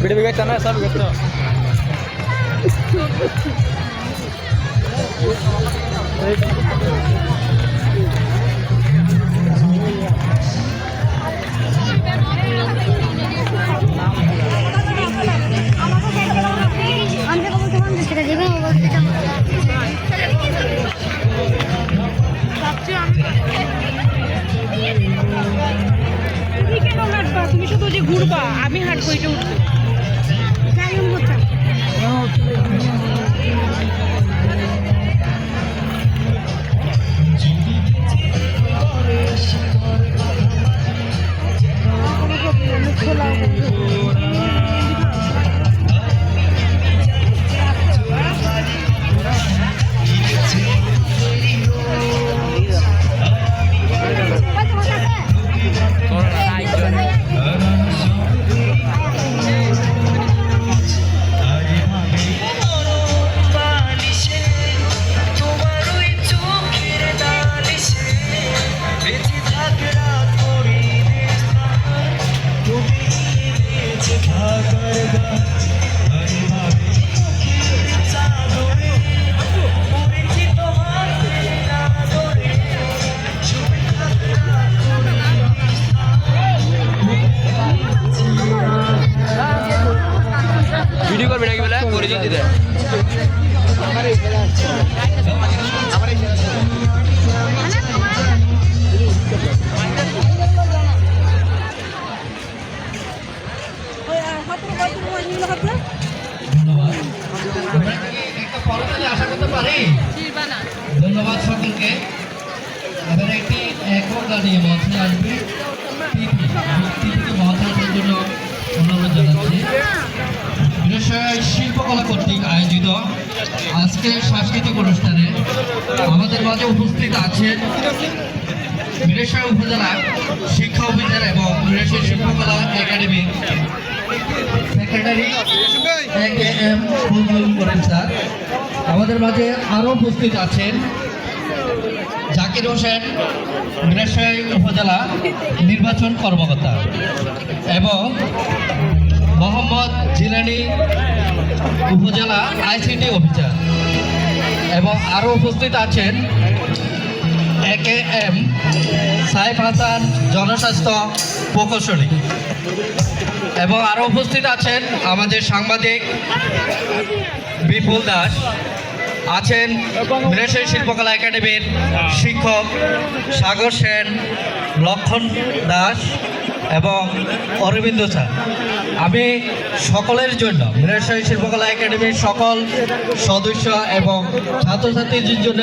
ಬಿಡುವಿಗೆ ಚೆನ್ನಾಗಿ ಸರ್ ಬಿಟ್ಟು শুধু আমি হাঁটবো এটা উঠবো। কেমন ধন্যবাদ সকলকে। এবার একটি একক গাড়িয়ে মঞ্চে আসবে। মঞ্চে জন্য অনুরোধ জানাচ্ছি। বিষয় শিল্পকলা কর্তৃক আয়োজিত আজকের সাংস্কৃতিক অনুষ্ঠানে আমাদের মাঝে উপস্থিত আছেন বীরেশ্বর উপজেলা শিক্ষা অফিসার এবং বীরেশ্বর শিল্পকলা একাডেমি সেক্রেটারি এ আমাদের মাঝে আরও উপস্থিত আছেন জাকির হোসেন বীরেশ্বর উপজেলা নির্বাচন কর্মকর্তা এবং জিলানি উপজেলা আইসিটি অফিসার। এবং আরও উপস্থিত আছেন A K M Saif Hasan জনস্বাস্থ্য প্রকৌশলী। এবং আরও উপস্থিত আছেন আমাদের সাংবাদিক বিপুল দাস। আছেন বীরেশ্বরী শিল্পকলা একাডেমির শিক্ষক সাগর সেন, লক্ষণ দাস। এবং অরবিন্দ স্যার। আমি সকলের জন্য বীরেশ্বরী শিল্পকলা একাডেমির সকল সদস্য এবং ছাত্রছাত্রীদের জন্য